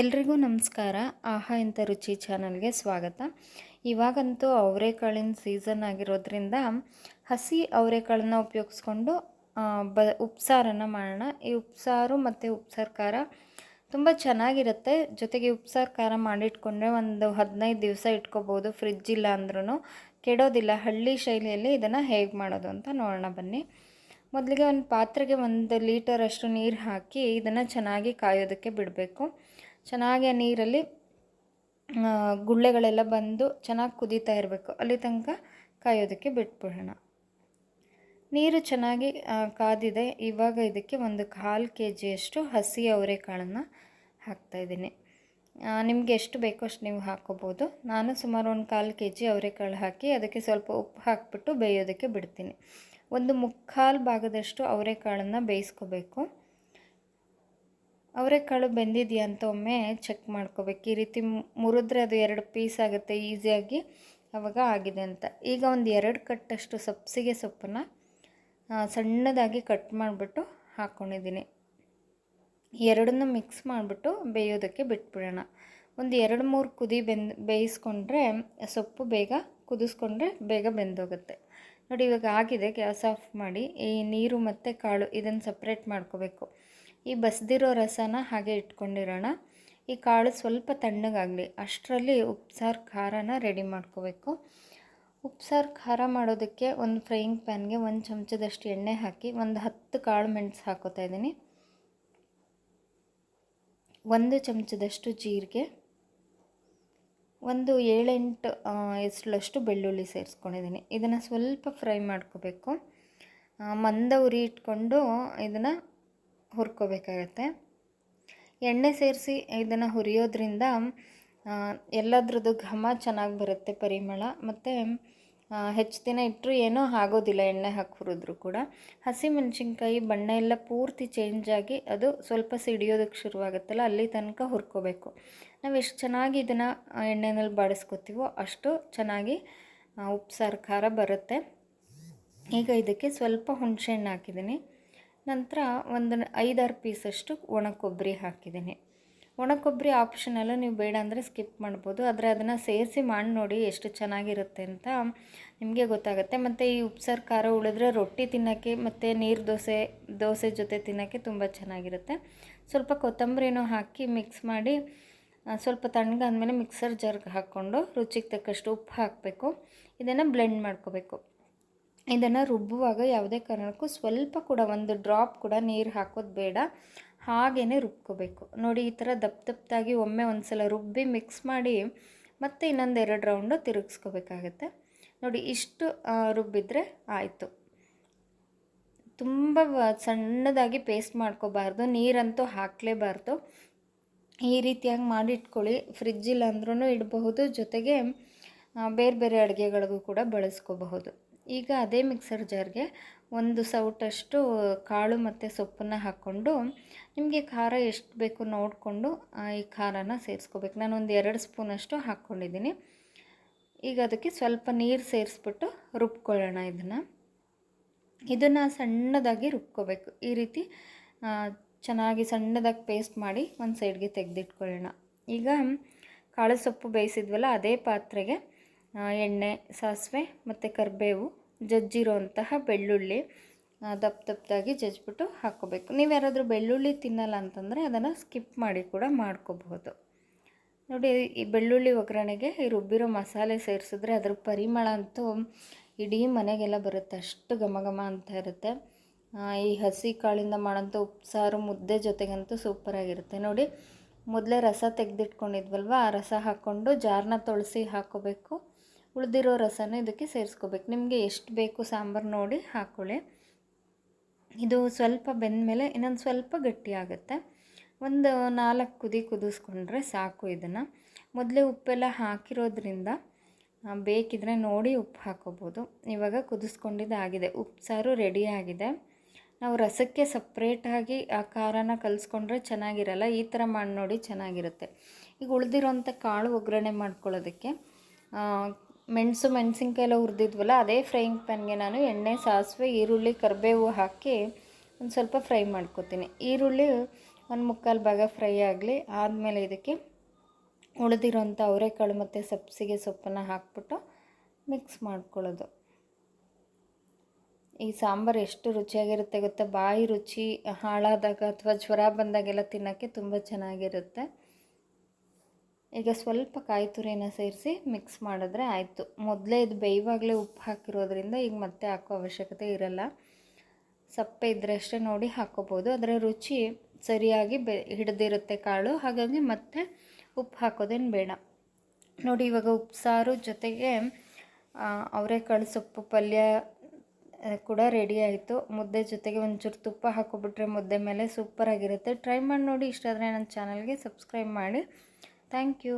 ಎಲ್ರಿಗೂ ನಮಸ್ಕಾರ. ಆಹಾ ಇಂಥ ರುಚಿ ಚಾನಲ್ಗೆ ಸ್ವಾಗತ. ಇವಾಗಂತೂ ಅವರೆಕಾಳಿನ ಸೀಸನ್ ಆಗಿರೋದ್ರಿಂದ ಹಸಿ ಅವರೆಕಾಳನ್ನ ಉಪಯೋಗಿಸ್ಕೊಂಡು ಬ ಉಪ್ಸಾರನ್ನು ಮಾಡೋಣ. ಈ ಉಪ್ಸಾರು ಮತ್ತು ಉಪ್ಸಾರು ಖಾರ ತುಂಬ ಚೆನ್ನಾಗಿರುತ್ತೆ. ಜೊತೆಗೆ ಉಪ್ಸಾರು ಖಾರ ಮಾಡಿಟ್ಕೊಂಡ್ರೆ ಒಂದು ಹದಿನೈದು ದಿವಸ ಇಟ್ಕೋಬೋದು. ಫ್ರಿಜ್ ಇಲ್ಲ ಅಂದ್ರೂ ಕೆಡೋದಿಲ್ಲ. ಹಳ್ಳಿ ಶೈಲಿಯಲ್ಲಿ ಇದನ್ನು ಹೇಗೆ ಮಾಡೋದು ಅಂತ ನೋಡೋಣ ಬನ್ನಿ. ಮೊದಲಿಗೆ ಒಂದು ಪಾತ್ರೆಗೆ ಒಂದು ಲೀಟರಷ್ಟು ನೀರು ಹಾಕಿ ಇದನ್ನು ಚೆನ್ನಾಗಿ ಕಾಯೋದಕ್ಕೆ ಬಿಡಬೇಕು. ಚೆನ್ನಾಗಿ ಆ ನೀರಲ್ಲಿ ಗುಳ್ಳೆಗಳೆಲ್ಲ ಬಂದು ಚೆನ್ನಾಗಿ ಕುದೀತಾ ಇರಬೇಕು. ಅಲ್ಲಿ ತನಕ ಕಾಯೋದಕ್ಕೆ ಬಿಟ್ಬಿಡೋಣ. ನೀರು ಚೆನ್ನಾಗಿ ಕಾದಿದೆ. ಇವಾಗ ಇದಕ್ಕೆ ಒಂದು ಕಾಲು ಕೆ ಜಿಯಷ್ಟು ಹಸಿ ಅವರೆಕಾಳನ್ನು ಹಾಕ್ತಾಯಿದ್ದೀನಿ ನಿಮಗೆ ಎಷ್ಟು ಬೇಕೋ ಅಷ್ಟು ನೀವು ಹಾಕೋಬೋದು. ನಾನು ಸುಮಾರು ಒಂದು ಕಾಲು ಕೆ ಜಿ ಅವರೆಕಾಳು ಹಾಕಿ ಅದಕ್ಕೆ ಸ್ವಲ್ಪ ಉಪ್ಪು ಹಾಕಿಬಿಟ್ಟು ಬೇಯೋದಕ್ಕೆ ಬಿಡ್ತೀನಿ. ಒಂದು ಮುಕ್ಕಾಲು ಭಾಗದಷ್ಟು ಅವರೆಕಾಳನ್ನು ಬೇಯಿಸ್ಕೋಬೇಕು. ಅವರೆಕಾಳು ಬೆಂದಿದೆಯಾ ಅಂತ ಒಮ್ಮೆ ಚೆಕ್ ಮಾಡ್ಕೋಬೇಕು. ಈ ರೀತಿ ಮುರಿದ್ರೆ ಅದು ಎರಡು ಪೀಸ್ ಆಗುತ್ತೆ ಈಸಿಯಾಗಿ ಅವಾಗ ಆಗಿದೆ ಅಂತ. ಈಗ ಒಂದು ಎರಡು ಕಟ್ಟಷ್ಟು ಸಬ್ಸಿಗೆ ಸೊಪ್ಪನ್ನು ಸಣ್ಣದಾಗಿ ಕಟ್ ಮಾಡಿಬಿಟ್ಟು ಹಾಕ್ಕೊಂಡಿದ್ದೀನಿ ಎರಡನ್ನೂ ಮಿಕ್ಸ್ ಮಾಡಿಬಿಟ್ಟು ಬೇಯೋದಕ್ಕೆ ಬಿಟ್ಬಿಡೋಣ. ಒಂದು ಎರಡು ಮೂರು ಕುದಿ ಬೆಂದ್, ಬೇಯಿಸ್ಕೊಂಡ್ರೆ ಸೊಪ್ಪು ಬೇಗ ಕುದಿಸ್ಕೊಂಡ್ರೆ ಬೇಗ ಬೆಂದೋಗುತ್ತೆ. ನೋಡಿ, ಇವಾಗ ಆಗಿದೆ, ಗ್ಯಾಸ್ ಆಫ್ ಮಾಡಿ. ಈ ನೀರು ಮತ್ತು ಕಾಳು ಇದನ್ನು ಸಪ್ರೇಟ್ ಮಾಡ್ಕೋಬೇಕು. ಈ ಬಸ್ದಿರೋ ರಸನ ಹಾಗೆ ಇಟ್ಕೊಂಡಿರೋಣ. ಈ ಕಾಳು ಸ್ವಲ್ಪ ತಣ್ಣಗಾಗಲಿ. ಅಷ್ಟರಲ್ಲಿ ಉಪ್ಸಾರು ಖಾರನ ರೆಡಿ ಮಾಡ್ಕೋಬೇಕು. ಉಪ್ಸಾರು ಖಾರ ಮಾಡೋದಕ್ಕೆ ಒಂದು ಫ್ರೈಯಿಂಗ್ ಪ್ಯಾನ್ಗೆ ಒಂದು ಚಮಚದಷ್ಟು ಎಣ್ಣೆ ಹಾಕಿ ಒಂದು ಹತ್ತು ಕಾಳು ಮೆಣಸು ಹಾಕೋತಾ ಇದ್ದೀನಿ. ಒಂದು ಚಮಚದಷ್ಟು ಜೀರಿಗೆ. ಒಂದು ಏಳೆಂಟು ಎಸಳಷ್ಟು ಬೆಳ್ಳುಳ್ಳಿ ಸೇರಿಸ್ಕೊಂಡಿದ್ದೀನಿ. ಇದನ್ನು ಸ್ವಲ್ಪ ಫ್ರೈ ಮಾಡ್ಕೋಬೇಕು. ಮಂದ ಉರಿ ಇಟ್ಕೊಂಡು ಇದನ್ನು ಹುರ್ಕೋಬೇಕಾಗತ್ತೆ. ಎಣ್ಣೆ ಸೇರಿಸಿ ಇದನ್ನು ಹುರಿಯೋದ್ರಿಂದ ಎಲ್ಲದ್ರದ್ದು ಘಮ ಚೆನ್ನಾಗಿ ಬರುತ್ತೆ ಪರಿಮಳ. ಮತ್ತು ಹೆಚ್ಚು ದಿನ ಇಟ್ಟರು ಏನೂ ಆಗೋದಿಲ್ಲ ಎಣ್ಣೆ ಹಾಕಿ ಹುರಿದ್ರು ಕೂಡ. ಹಸಿಮೆಣ್ಸಿನ್ಕಾಯಿ, ಬಣ್ಣ ಎಲ್ಲ ಪೂರ್ತಿ ಚೇಂಜ್ ಆಗಿ ಅದು ಸ್ವಲ್ಪ ಸಿಡಿಯೋದಕ್ಕೆ ಶುರುವಾಗುತ್ತಲ್ಲ, ಅಲ್ಲಿ ತನಕ ಹುರ್ಕೋಬೇಕು. ನಾವು ಎಷ್ಟು ಚೆನ್ನಾಗಿ ಇದನ್ನು ಎಣ್ಣೆನಲ್ಲಿ ಬಾಡಿಸ್ಕೊತೀವೋ ಅಷ್ಟು ಚೆನ್ನಾಗಿ ಉಪ್ಸಾರು ಖಾರ ಬರುತ್ತೆ. ಈಗ ಇದಕ್ಕೆ ಸ್ವಲ್ಪ ಹುಣಸೆಹಣ್ಣು ಹಾಕಿದ್ದೀನಿ. ನಂತರ ಒಂದು ಐದಾರು ಪೀಸಷ್ಟು ಒಣ ಕೊಬ್ಬರಿ ಹಾಕಿದ್ದೀನಿ. ಒಣ ಕೊಬ್ಬರಿ ಆಪ್ಷನಲ್ಲೂ ನೀವು ಬೇಡ ಅಂದರೆ ಸ್ಕಿಪ್ ಮಾಡ್ಬೋದು. ಆದರೆ ಅದನ್ನು ಸೇರಿಸಿ ಮಾಡಿ ನೋಡಿ ಎಷ್ಟು ಚೆನ್ನಾಗಿರುತ್ತೆ ಅಂತ ನಿಮಗೆ ಗೊತ್ತಾಗುತ್ತೆ. ಮತ್ತು ಈ ಉಪ್ಸಾರು ಖಾರ ಉಳಿದ್ರೆ ರೊಟ್ಟಿ ತಿನ್ನೋಕ್ಕೆ ಮತ್ತು ನೀರು ದೋಸೆ ದೋಸೆ ಜೊತೆ ತಿನ್ನೋಕ್ಕೆ ತುಂಬ ಚೆನ್ನಾಗಿರುತ್ತೆ. ಸ್ವಲ್ಪ ಕೊತ್ತಂಬರಿನೂ ಹಾಕಿ ಮಿಕ್ಸ್ ಮಾಡಿ ಸ್ವಲ್ಪ ತಣ್ಣಗಾದ್ಮೇಲೆ ಮಿಕ್ಸರ್ ಜರ್ಗೆ ಹಾಕ್ಕೊಂಡು ರುಚಿಗೆ ತಕ್ಕಷ್ಟು ಉಪ್ಪು ಹಾಕಬೇಕು. ಇದನ್ನು ಬ್ಲೆಂಡ್ ಮಾಡ್ಕೋಬೇಕು. ಇದನ್ನು ರುಬ್ಬುವಾಗ ಯಾವುದೇ ಕಾರಣಕ್ಕೂ ಸ್ವಲ್ಪ ಕೂಡ ಒಂದು ಡ್ರಾಪ್ ಕೂಡ ನೀರು ಹಾಕೋದು ಬೇಡ. ಹಾಗೇ ರುಬ್ಕೋಬೇಕು. ನೋಡಿ, ಈ ಥರ ದಪ್ಪ ದಪ್ಪದಾಗಿ ಒಮ್ಮೆ ಒಂದು ಸಲ ರುಬ್ಬಿ ಮಿಕ್ಸ್ ಮಾಡಿ ಮತ್ತೆ ಇನ್ನೊಂದು ಎರಡು ರೌಂಡು ತಿರುಗಿಸ್ಕೋಬೇಕಾಗತ್ತೆ. ನೋಡಿ, ಇಷ್ಟು ರುಬ್ಬಿದ್ರೆ ಆಯಿತು. ತುಂಬ ಸಣ್ಣದಾಗಿ ಪೇಸ್ಟ್ ಮಾಡ್ಕೋಬಾರ್ದು. ನೀರಂತೂ ಹಾಕಲೇಬಾರ್ದು. ಈ ರೀತಿಯಾಗಿ ಮಾಡಿಟ್ಕೊಳ್ಳಿ ಫ್ರಿಜ್ ಇಲ್ಲ ಅಂದ್ರೂ ಇಡಬಹುದು. ಜೊತೆಗೆ ಬೇರೆ ಬೇರೆ ಅಡುಗೆಗಳಿಗೂ ಕೂಡ ಬಳಸ್ಕೋಬಹುದು. ಈಗ ಅದೇ ಮಿಕ್ಸರ್ ಜಾರ್ಗೆ ಒಂದು ಸೌಟಷ್ಟು ಕಾಳು ಮತ್ತು ಸೊಪ್ಪನ್ನು ಹಾಕ್ಕೊಂಡು, ನಿಮಗೆ ಖಾರ ಎಷ್ಟು ಬೇಕು ನೋಡಿಕೊಂಡು ಈ ಖಾರನ ಸೇರಿಸ್ಕೋಬೇಕು. ನಾನು ಒಂದು ಎರಡು ಸ್ಪೂನಷ್ಟು ಹಾಕ್ಕೊಂಡಿದ್ದೀನಿ. ಈಗ ಅದಕ್ಕೆ ಸ್ವಲ್ಪ ನೀರು ಸೇರಿಸ್ಬಿಟ್ಟು ರುಬ್ಕೊಳ್ಳೋಣ ಇದನ್ನು. ಇದನ್ನು ಸಣ್ಣದಾಗಿ ರುಬ್ಕೋಬೇಕು. ಈ ರೀತಿ ಚೆನ್ನಾಗಿ ಸಣ್ಣದಾಗಿ ಪೇಸ್ಟ್ ಮಾಡಿ ಒಂದು ಸೈಡ್ಗೆ ತೆಗೆದಿಟ್ಕೊಳ್ಳೋಣ. ಈಗ ಕಾಳು ಸೊಪ್ಪು ಬೇಯಿಸಿದ್ವಲ್ಲ, ಅದೇ ಪಾತ್ರೆಗೆ ಎಣ್ಣೆ, ಸಾಸಿವೆ ಮತ್ತು ಕರಿಬೇವು ಜಜ್ಜಿರೋಂತಹ ಬೆಳ್ಳುಳ್ಳಿ ದಪ್ಪ ದಪ್ಪದಾಗಿ ಜಜ್ಜಿಬಿಟ್ಟು ಹಾಕ್ಕೋಬೇಕು. ನೀವು ಯಾರಾದರೂ ಬೆಳ್ಳುಳ್ಳಿ ತಿನ್ನಲ್ಲ ಅಂತಂದರೆ ಅದನ್ನು ಸ್ಕಿಪ್ ಮಾಡಿ ಕೂಡ ಮಾಡ್ಕೋಬಹುದು. ನೋಡಿ, ಈ ಬೆಳ್ಳುಳ್ಳಿ ಒಗ್ಗರಣೆಗೆ ಈ ರುಬ್ಬಿರೋ ಮಸಾಲೆ ಸೇರಿಸಿದ್ರೆ ಅದ್ರ ಪರಿಮಳ ಅಂತೂ ಇಡೀ ಮನೆಗೆಲ್ಲ ಬರುತ್ತೆ. ಅಷ್ಟು ಘಮ ಘಮ ಅಂತ ಇರುತ್ತೆ. ಈ ಹಸಿ ಕಾಳಿಂದ ಮಾಡೋಂಥ ಉಪ್ಸಾರು ಮುದ್ದೆ ಜೊತೆಗಂತೂ ಸೂಪರಾಗಿರುತ್ತೆ ನೋಡಿ, ಮೊದಲೇ ರಸ ತೆಗೆದಿಟ್ಕೊಂಡಿದ್ವಲ್ವ, ಆ ರಸ ಹಾಕ್ಕೊಂಡು ಜಾರನ್ನ ತೊಳಸಿ ಹಾಕೋಬೇಕು. ಉಳಿದಿರೋ ರಸನ ಇದಕ್ಕೆ ಸೇರಿಸ್ಕೋಬೇಕು. ನಿಮಗೆ ಎಷ್ಟು ಬೇಕು ಸಾಂಬಾರು ನೋಡಿ ಹಾಕ್ಕೊಳ್ಳಿ ಇದು ಸ್ವಲ್ಪ ಬೆಂದಮೇಲೆ ಇನ್ನೊಂದು ಸ್ವಲ್ಪ ಗಟ್ಟಿ ಆಗುತ್ತೆ. ಒಂದು ನಾಲ್ಕು ಕುದಿ ಕುದಿಸ್ಕೊಂಡ್ರೆ ಸಾಕು ಇದನ್ನು. ಮೊದಲೇ ಉಪ್ಪೆಲ್ಲ ಹಾಕಿರೋದ್ರಿಂದ ಬೇಕಿದ್ರೆ ನೋಡಿ ಉಪ್ಪು ಹಾಕೋಬೋದು. ಇವಾಗ ಕುದಿಸ್ಕೊಂಡಿದ್ದಾಗಿದೆ. ಉಪ್ಪು ಸಾರು ರೆಡಿ ನಾವು ರಸಕ್ಕೆ ಸಪ್ರೇಟಾಗಿ ಆ ಖಾರನ ಕಲಿಸ್ಕೊಂಡ್ರೆ ಚೆನ್ನಾಗಿರಲ್ಲ, ಈ ಥರ ಮಾಡಿ ನೋಡಿ ಚೆನ್ನಾಗಿರುತ್ತೆ. ಈಗ ಉಳಿದಿರೋಂಥ ಕಾಳು ಒಗ್ಗರಣೆ ಮಾಡ್ಕೊಳ್ಳೋದಕ್ಕೆ ಮೆಣಸು ಮೆಣಸಿನ್ಕಾಯಿ ಎಲ್ಲ ಹುರಿದಿದ್ವಲ್ಲ, ಅದೇ ಫ್ರೈಯಿಂಗ್ ಪ್ಯಾನ್ಗೆ ನಾನು ಎಣ್ಣೆ, ಸಾಸಿವೆ, ಈರುಳ್ಳಿ, ಕರಿಬೇವು ಹಾಕಿ ಒಂದು ಸ್ವಲ್ಪ ಫ್ರೈ ಮಾಡ್ಕೊತೀನಿ. ಈರುಳ್ಳಿ ಒಂದು ಮುಕ್ಕಾಲು ಭಾಗ ಫ್ರೈ ಆಗಲಿ, ಆದಮೇಲೆ ಇದಕ್ಕೆ ಉಳಿದಿರೋಂಥ ಅವರೆಕಾಳು ಮತ್ತು ಸಬ್ಸಿಗೆ ಸೊಪ್ಪನ್ನು ಹಾಕ್ಬಿಟ್ಟು ಮಿಕ್ಸ್ ಮಾಡ್ಕೊಳ್ಳೋದು. ಈ ಸಾಂಬಾರು ಎಷ್ಟು ರುಚಿಯಾಗಿರುತ್ತೆ ಗೊತ್ತಾ? ಬಾಯಿ ರುಚಿ ಹಾಳಾದಾಗ ಅಥವಾ ಜ್ವರ ಬಂದಾಗೆಲ್ಲ ತಿನ್ನೋಕ್ಕೆ ತುಂಬ ಚೆನ್ನಾಗಿರುತ್ತೆ. ಈಗ ಸ್ವಲ್ಪ ಕಾಯಿ ತುರಿನ ಸೇರಿಸಿ ಮಿಕ್ಸ್ ಮಾಡಿದ್ರೆ ಆಯಿತು. ಮೊದಲೇ ಇದು ಬೇಯುವಾಗಲೇ ಉಪ್ಪು ಹಾಕಿರೋದ್ರಿಂದ ಈಗ ಮತ್ತೆ ಹಾಕೋ ಅವಶ್ಯಕತೆ ಇರಲ್ಲ. ಸಪ್ಪೆ ಇದ್ದರೆ ಅಷ್ಟೇ ನೋಡಿ ಹಾಕೋಬೋದು. ಅದರ ರುಚಿ ಸರಿಯಾಗಿ ಬೆ ಹಿಡಿದಿರುತ್ತೆ ಕಾಳು. ಹಾಗಾಗಿ ಮತ್ತೆ ಉಪ್ಪು ಹಾಕೋದೇನು ಬೇಡ. ನೋಡಿ ಇವಾಗ ಉಪ್ಸಾರು ಜೊತೆಗೆ ಅವರೆಕಾಳು ಸೊಪ್ಪು ಪಲ್ಯ ಕೂಡ ರೆಡಿ ಆಯಿತು. ಮುದ್ದೆ ಜೊತೆಗೆ ಒಂಚೂರು ತುಪ್ಪ ಹಾಕೊಬಿಟ್ರೆ ಮುದ್ದೆ ಮೇಲೆ ಸೂಪರಾಗಿರುತ್ತೆ ಟ್ರೈ ಮಾಡಿ ನೋಡಿ. ಇಷ್ಟ ಆದರೆ ನನ್ನ ಚಾನಲ್ಗೆ ಸಬ್ಸ್ಕ್ರೈಬ್ ಮಾಡಿ. Thank you